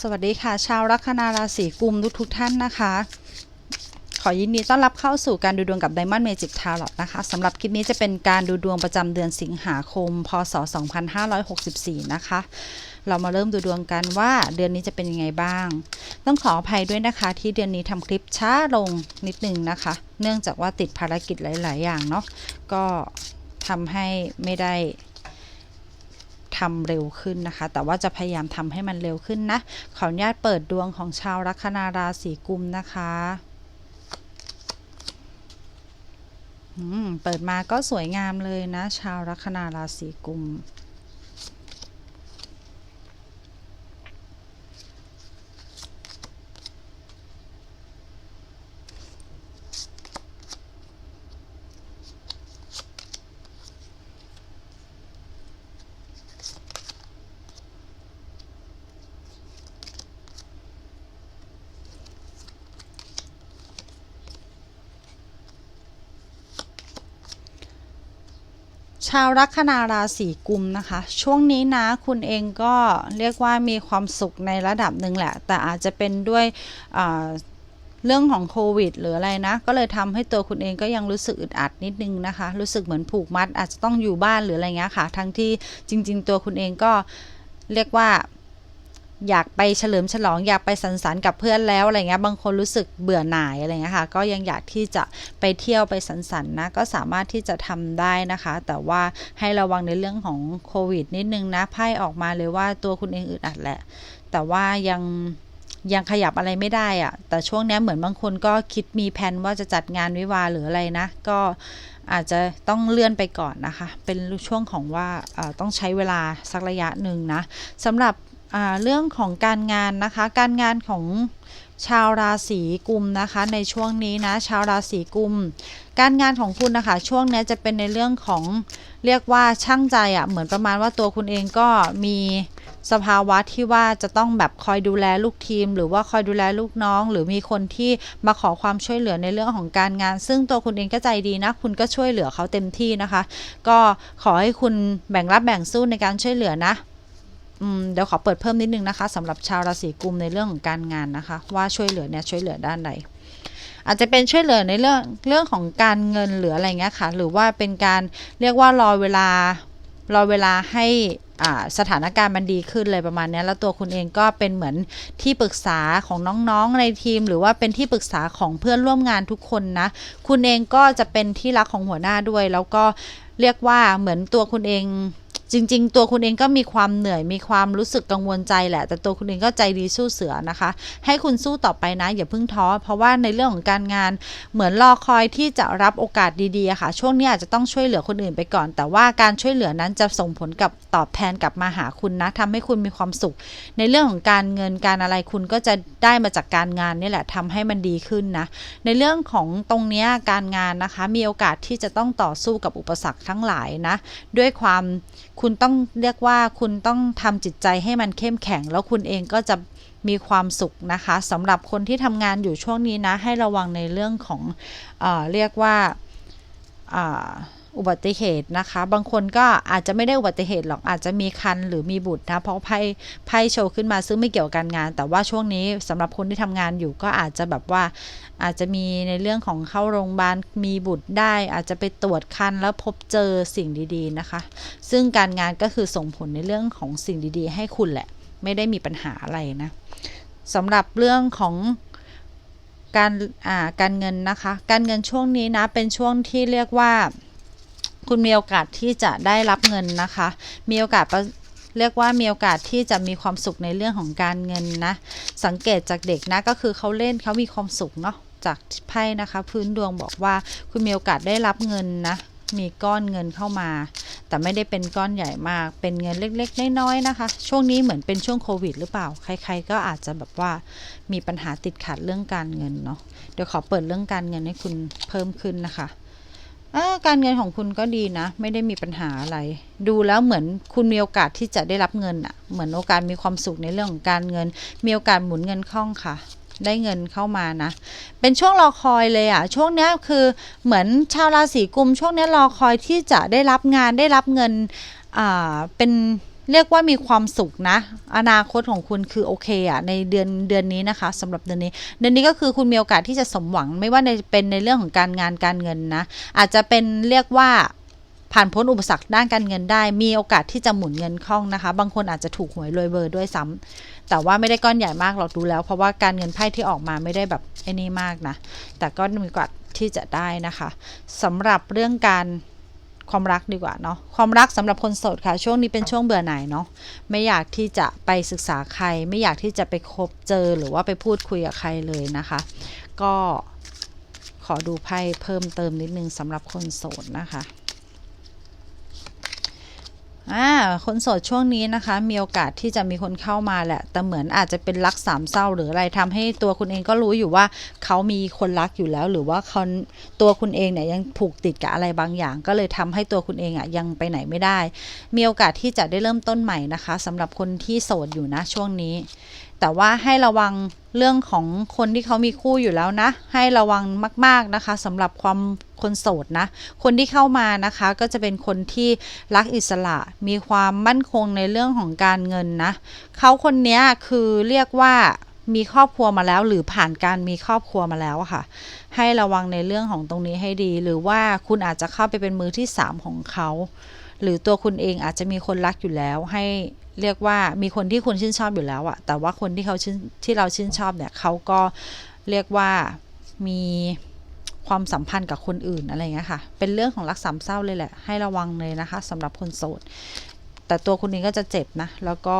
สวัสดีค่ะ ชาวลัคนาราศีกุมทุกทุกท่านนะคะ ขอยินดีต้อนรับเข้าสู่การดูดวงกับ Diamond Magic Tarot นะคะสำหรับคลิปนี้จะเป็นการดูดวงประจำเดือนสิงหาคม พศ 2564 นะคะ เรามาเริ่มดูดวงกันว่าเดือนนี้จะเป็นยังไงบ้าง ต้องขออภัยด้วยนะคะที่เดือนนี้ทำคลิปช้าลงนิดนึงนะคะ เนื่องจากว่าติดภารกิจหลาย ๆ อย่างเนาะก็ทำให้ไม่ได้ ทำเร็วขึ้นนะคะ แต่ว่าจะพยายามทำให้มันเร็วขึ้นนะ ขออนุญาตเปิดดวงของชาวลัคนาราศีกุมนะคะเปิดมาก็สวยงามเลยนะ ชาวลัคนาราศีกุม ชาวลัคนาราศีกุมนะคะ ช่วงนี้นะคุณเองก็เรียกว่ามีความสุขในระดับหนึ่งแหละ แต่อาจจะเป็นด้วยเรื่องของโควิดหรืออะไรนะ ก็เลยทำให้ตัวคุณเองก็ยังรู้สึกอึดอัดนิดนึงนะคะ รู้สึกเหมือนผูกมัด อาจจะต้องอยู่บ้านหรืออะไรเงี้ยค่ะ ทั้งที่จริง ๆ ตัวคุณเองก็เรียกว่า อยากไปเฉลิมฉลองอยากไปสังสรรค์กับเพื่อนแล้วอะไรเงี้ยบางคนรู้สึกเบื่อหน่ายอะไรเงี้ยค่ะก็ยังอยากที่จะไปเที่ยวไปสังสรรค์นะก็สามารถที่จะทำได้นะคะ แต่ว่าให้ระวังในเรื่องของโควิดนิดนึงนะไพ่ออกมาเลยว่าตัวคุณเองอึดอัดแหละ แต่ว่ายังยังขยับอะไรไม่ได้อะแต่ช่วงนี้เหมือนบางคนก็คิดมีแผนว่าจะจัดงานวิวาหรืออะไรนะ ก็อาจจะต้องเลื่อนไปก่อนนะคะ เป็นช่วงของว่าต้องใช้เวลาสักระยะหนึ่งนะสำหรับ เรื่องของการงานนะคะ การงานของชาวราศีกุมนะคะ ในช่วงนี้นะชาวราศีกุม การงานของคุณนะคะช่วงนี้จะเป็นในเรื่องของเรียกว่าช่างใจอะ่ะเหมือนประมาณว่าตัวคุณเองก็มีสภาวะที่ว่าจะต้องแบบคอยดูแลลูกทีม หรือว่าคอยดูแลลูกน้อง หรือมีคนที่มาขอความช่วยเหลือในเรื่องของการงาน ซึ่งตัวคุณเองก็ใจดีนะ คุณก็ช่วยเหลือเขาเต็มที่นะคะ ก็ขอให้คุณแบ่งรับแบ่งสู้ในการช่วยเหลือนะ เดี๋ยวขอเปิดเพิ่มนิดนึงนะคะสำหรับชาวราศีกุมในเรื่องของการงานนะคะ ว่าช่วยเหลือเนี่ยช่วยเหลือด้านใดอาจจะเป็นช่วยเหลือในเรื่องเรื่องของการเงินหรืออะไรเงี้ยค่ะ หรือว่าเป็นการเรียกว่ารอเวลารอเวลาให้สถานการณ์มันดีขึ้นเลยประมาณนี้แล้วตัวคุณเองก็เป็นเหมือนที่ปรึกษาของน้องๆในทีม หรือว่าเป็นที่ปรึกษาของเพื่อนร่วมงานทุกคนนะ คุณเองก็จะเป็นที่รักของหัวหน้าด้วย แล้วก็เรียกว่าเหมือนตัวคุณเอง จริง ๆ ตัวคุณเองก็มีความเหนื่อยมีความรู้สึกกังวลใจแหละ แต่ตัวคุณเองก็ใจดีสู้เสือนะคะ ให้คุณสู้ต่อไปนะ อย่าเพิ่งท้อ เพราะว่าในเรื่องของการงานเหมือนรอคอยที่จะรับโอกาสดีๆค่ะ ช่วงนี้อาจจะต้องช่วยเหลือคนอื่นไปก่อน แต่ว่าการช่วยเหลือนั้นจะส่งผลกับตอบแทนกลับมาหาคุณนะทำให้คุณมีความสุข ในเรื่องของการเงินการอะไรคุณก็จะได้มาจากการงานนี่แหละทำให้มันดีขึ้นนะ ในเรื่องของตรงนี้การงานนะคะ มีโอกาสที่จะต้องต่อสู้กับอุปสรรคทั้งหลายนะ ด้วยความคุณต้องเรียกว่าคุณต้องทำจิตใจให้มันเข้มแข็ง แล้วคุณเองก็จะมีความสุขนะคะสำหรับคนที่ทำงานอยู่ช่วงนี้นะ ให้ระวังในเรื่องของเออเรียกว่าอ่า อุบัติเหตุนะคะ บางคนก็อาจจะไม่ได้อุบัติเหตุหรอกอาจจะมีคันหรือมีบุตรนะ เพราะไพ่ไพ่โชว์ขึ้นมาซึ่งไม่เกี่ยวกับการงาน แต่ว่าช่วงนี้สำหรับคนที่ทำงานอยู่ก็อาจจะแบบว่าอาจจะมีในเรื่องของเข้าโรงพยาบาลมีบุตรได้ อาจจะไปตรวจคันแล้วพบเจอสิ่งดีๆนะคะ ซึ่งการงานก็คือส่งผลในเรื่องของสิ่งดีๆ ให้คุณแหละ ไม่ได้มีปัญหาอะไรนะสำหรับเรื่องของการการเงินนะคะ การเงินช่วงนี้นะเป็นช่วงที่เรียกว่า คุณมีโอกาสที่จะได้รับเงินนะคะ มีโอกาสเรียกว่ามีโอกาสที่จะมีความสุขในเรื่องของการเงินนะ สังเกตจากเด็กนะ ก็คือเขาเล่นเขามีความสุขเนาะ จากไพ่นะคะ พื้นดวงบอกว่าคุณมีโอกาสได้รับเงินนะ มีก้อนเงินเข้ามา แต่ไม่ได้เป็นก้อนใหญ่มาก เป็นเงินเล็กๆ น้อยๆ นะคะ ช่วงนี้เหมือนเป็นช่วงโควิดหรือเปล่า ใคร ๆ ก็อาจจะแบบว่ามีปัญหาติดขัดเรื่องการเงินเนาะ เดี๋ยวขอเปิดเรื่องการเงินให้คุณเพิ่มขึ้นนะคะ เออการเงินของคุณก็ดีนะ ไม่ได้มีปัญหาอะไร ดูแล้วเหมือนคุณมีโอกาสที่จะได้รับเงินอะเหมือนโอกาสมีความสุขในเรื่องของการเงิน มีโอกาสหมุนเงินคล่องค่ะ ได้เงินเข้ามานะ เป็นช่วงรอคอยเลยอะช่วงนี้คือเหมือนชาวราศีกุมช่วงนี้รอคอยที่จะได้รับงานได้รับเงินอ่าเป็น เรียกว่ามีความสุขนะ อนาคตของคุณคือโอเคอะในเดือนเดือนนี้นะคะสำหรับเดือนนี้ เดือนนี้ก็คือคุณมีโอกาสที่จะสมหวังไม่ว่าในเป็นในเรื่องของการงานการเงินนะ อาจจะเป็นเรียกว่าผ่านพ้นอุปสรรคด้านการเงินได้ มีโอกาสที่จะหมุนเงินคล่องนะคะ บางคนอาจจะถูกหวยรวยเบอร์ด้วยซ้ำแต่ว่าไม่ได้ก้อนใหญ่มากหรอกดูแล้ว เพราะว่าการเงินไพ่ที่ออกมาไม่ได้แบบไอ้นี่มากนะ แต่ก็มีโอกาสที่จะได้นะคะสำหรับเรื่องการ ความรักดีกว่าเนาะความรักสำหรับคนโสดค่ะ ช่วงนี้เป็นช่วงเบื่อหน่ายเนาะไม่อยากที่จะไปศึกษาใคร ไม่อยากที่จะไปคบเจอหรือว่าไปพูดคุยกับใครเลยนะคะ ก็ขอดูไพ่เพิ่มเติมนิดนึงสำหรับคนโสดนะคะ อ่าคนโสดช่วงนี้นะคะ มีโอกาสที่จะมีคนเข้ามาแหละ แต่เหมือนอาจจะเป็นรักสามเศร้าหรืออะไรทำให้ตัวคุณเองก็รู้อยู่ว่าเขามีคนรักอยู่แล้ว หรือว่าเขาตัวคุณเองเนี่ยยังผูกติดกับอะไรบางอย่าง ก็เลยทำให้ตัวคุณเองอะยังไปไหนไม่ได้ มีโอกาสที่จะได้เริ่มต้นใหม่นะคะสำหรับคนที่โสดอยู่นะช่วงนี้ แต่ว่าให้ระวังเรื่องของคนที่เขามีคู่อยู่แล้วนะ ให้ระวังมาก ๆนะคะสำหรับความคนโสดนะ คนที่เข้ามานะคะก็จะเป็นคนที่รักอิสระ มีความมั่นคงในเรื่องของการเงินนะเขาคนนี้คือเรียกว่ามีครอบครัวมาแล้ว หรือผ่านการมีครอบครัวมาแล้วค่ะ ให้ระวังในเรื่องของตรงนี้ให้ดี หรือว่าคุณอาจจะเข้าไปเป็นมือที่สามของเขา หรือตัวคุณเองอาจจะมีคนรักอยู่แล้วให้เรียกว่ามีคนที่คุณชื่นชอบอยู่แล้วอะแต่ว่าคนที่เขาชื่นที่เราชื่นชอบเนี่ยเขาก็เรียกว่ามีความสัมพันธ์กับคนอื่นอะไรเงี้ยค่ะ เป็นเรื่องของรักสามเศร้าเลยแหละ ให้ระวังเลยนะคะสำหรับคนโสด แต่ตัวคุณเองก็จะเจ็บนะ แล้วก็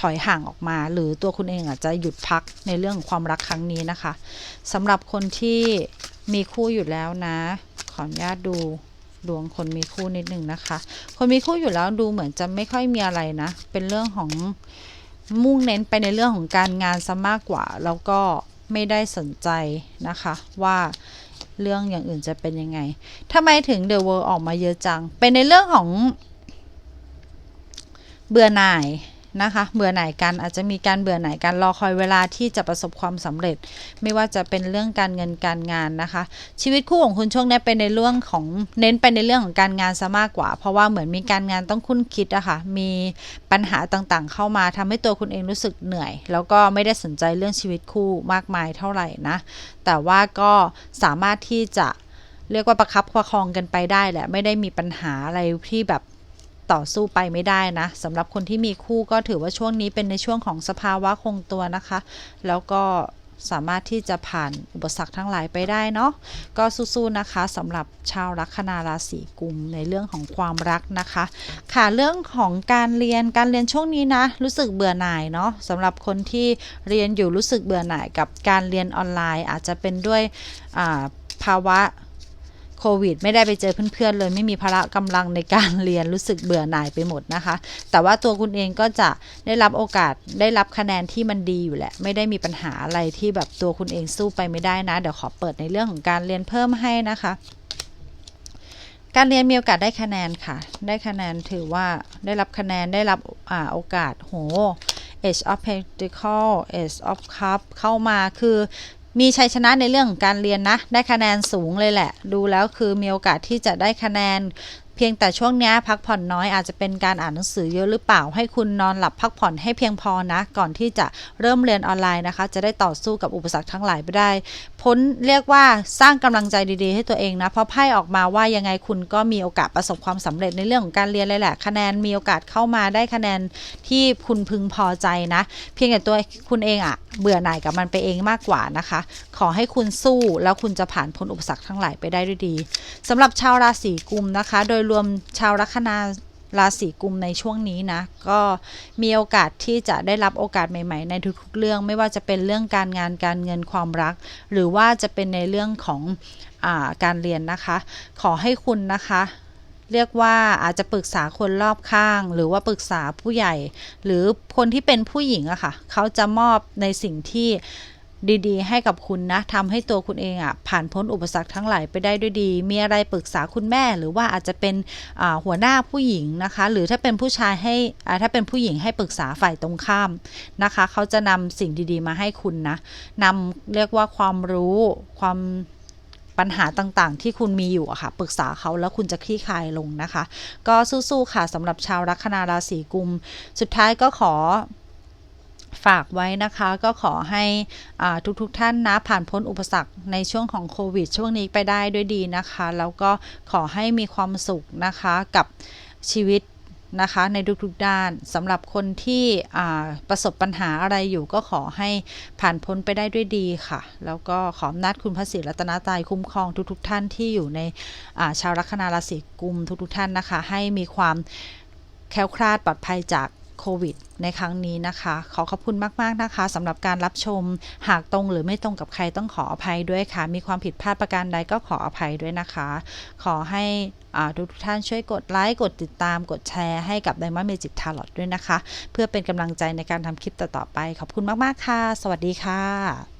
ถอยห่างออกมา หรือตัวคุณเองอาจจะหยุดพักในเรื่องของความรักครั้งนี้นะคะสำหรับคนที่มีคู่อยู่แล้วนะ ขออนุญาตดู ดวงคนมีคู่นิดหนึ่งนะคะ คนมีคู่อยู่แล้วดูเหมือนจะไม่ค่อยมีอะไรนะ เป็นเรื่องของมุ่งเน้นไปในเรื่องของการงานซะมากกว่า แล้วก็ไม่ได้สนใจนะคะว่าเรื่องอย่างอื่นจะเป็นยังไงทำไมถึง The World ออกมาเยอะจัง เป็นในเรื่องของเบื่อหน่าย นะคะเบื่อหน่ายกันอาจจะมีการเบื่อหน่ายกันรอคอยเวลาที่จะประสบความสำเร็จ ไม่ว่าจะเป็นเรื่องการเงินการงานนะคะ ชีวิตคู่ของคุณช่วงนี้เป็นในเรื่องของเน้นไปในเรื่องของการงานซะมากกว่า เพราะว่าเหมือนมีการงานต้องคุ้นคิดอะคะ่ะมีปัญหาต่างๆ เข้ามาทำให้ตัวคุณเองรู้สึกเหนื่อย แล้วก็ไม่ได้สนใจเรื่องชีวิตคู่มากมายเท่าไหร่นะ แต่ว่าก็สามารถที่จะเรียกว่าประคับประคองกันไปได้แหละไม่ได้มีปัญหาอะไรที่แบบ ต่อสู้ไปไม่ได้นะสำหรับคนที่มีคู่ก็ถือว่าช่วงนี้เป็นในช่วงของสภาวะคงตัวนะคะ แล้วก็สามารถที่จะผ่านอุปสรรคทั้งหลายไปได้เนาะก็สู้ๆนะคะสำหรับชาวลัคนาราศีกุมในเรื่องของความรักนะคะ ค่ะเรื่องของการเรียนการเรียนช่วงนี้นะ รู้สึกเบื่อหน่ายเนาะสำหรับคนที่เรียนอยู่รู้สึกเบื่อหน่ายกับการเรียนออนไลน์ อาจจะเป็นด้วยภาวะ โควิด ไม่ได้ไปเจอเพื่อนๆเลย ไม่มีพละกำลังในการเรียนรู้สึกเบื่อหน่ายไปหมดนะคะ แต่ว่าตัวคุณเองก็จะได้รับโอกาสได้รับคะแนนที่มันดีอยู่แหละ ไม่ได้มีปัญหาอะไรที่แบบตัวคุณเองสู้ไปไม่ได้นะ เดี๋ยวขอเปิดในเรื่องของการเรียนเพิ่มให้นะคะ การเรียนมีโอกาสได้คะแนนค่ะ ได้คะแนนถือว่าได้รับคะแนนได้รับอโอกาสโห Age of Pentacle Age of Cup เข้ามาคือ มีชัยชนะในเรื่องของการเรียนนะ ได้คะแนนสูงเลยแหละ ดูแล้วคือมีโอกาสที่จะได้คะแนน เพียงแต่ช่วงนี้พักผ่อนน้อยอาจจะเป็นการอ่านหนังสือเยอะหรือเปล่า ให้คุณนอนหลับพักผ่อนให้เพียงพอนะ ก่อนที่จะเริ่มเรียนออนไลน์นะคะ จะได้ต่อสู้กับอุปสรรคทั้งหลายไปได้ พ้นเรียกว่าสร้างกำลังใจดีๆ ให้ตัวเองนะ เพราะไพ่ออกมาว่ายังไงคุณก็มีโอกาสประสบความสำเร็จในเรื่องของการเรียนเลยแหละ คะแนนมีโอกาสเข้ามาได้คะแนนที่คุณพึงพอใจนะ เพียงแต่ตัวคุณเองอะเบื่อหน่ายกับมันไปเองมากกว่านะคะ ขอให้คุณสู้แล้วคุณจะผ่านพ้นอุปสรรคทั้งหลายไปได้ด้วยดีสำหรับชาวราศีกุมนะคะ โดยรวมชาวลัคนาราศีกุมในช่วงนี้นะ ก็มีโอกาสที่จะได้รับโอกาสใหม่ๆ ในทุกๆเรื่อง ไม่ว่าจะเป็นเรื่องการงานการเงินความรัก หรือว่าจะเป็นในเรื่องของอาการเรียนนะคะ ขอให้คุณนะคะ เรียกว่าอาจจะปรึกษาคนรอบข้าง หรือว่าปรึกษาผู้ใหญ่ หรือคนที่เป็นผู้หญิงอะค่ะเขาจะมอบในสิ่งที่ ดีๆ ให้กับคุณนะทำให้ตัวคุณเองอะผ่านพ้นอุปสรรคทั้งหลายไปได้ด้วยดี มีอะไรปรึกษาคุณแม่ หรือว่าอาจจะเป็นหัวหน้าผู้หญิงนะคะ หรือถ้าเป็นผู้ชายให้ถ้าเป็นผู้หญิงให้ปรึกษาฝ่ายตรงข้ามนะคะ เขาจะนำสิ่งดีๆ มาให้คุณนะนำเรียกว่าความรู้ความปัญหาต่างๆ ที่คุณมีอยู่อะค่ะปรึกษาเขาแล้วคุณจะคลี่คลายลงนะคะ ก็สู้ๆค่ะสำหรับชาวลัคนาราศีกุม สุดท้ายก็ขอ ฝากไว้นะคะก็ขอให้ทุกๆทท่านนะผ่านพ้นอุปสรรคในช่วงของโควิดช่วงนี้ไปได้ด้วยดีนะคะ แล้วก็ขอให้มีความสุขนะคะกับชีวิตนะคะในทุกๆด้านสำหรับคนที่ประสบปัญหาอะไรอยู่ก็ขอให้ผ่านพ้นไปได้ด้วยดีค่ะ แล้วก็ขออำนาจคุณพระศรีรัตนตรัยคุ้มครองทุก ๆทท่านที่อยู่ในชาวลัคนาราศีกุมทุกๆท่านนะคะ ให้มีความแคล้วคลาดปลอดภัยจาก โควิด ในครั้งนี้นะคะ ขอขอบคุณมาก ๆ นะคะสำหรับการรับชม หากตรงหรือไม่ตรงกับใครต้องขออภัยด้วยค่ะ มีความผิดพลาดประการใดก็ขออภัยด้วยนะคะ ขอให้ทุกท่านช่วยกดไลค์ กดติดตาม กดแชร์ให้กับ Diamond Magic Tarot ด้วยนะคะ เพื่อเป็นกำลังใจในการทำคลิปต่อๆไป ขอบคุณมาก ๆ ค่ะ สวัสดีค่ะ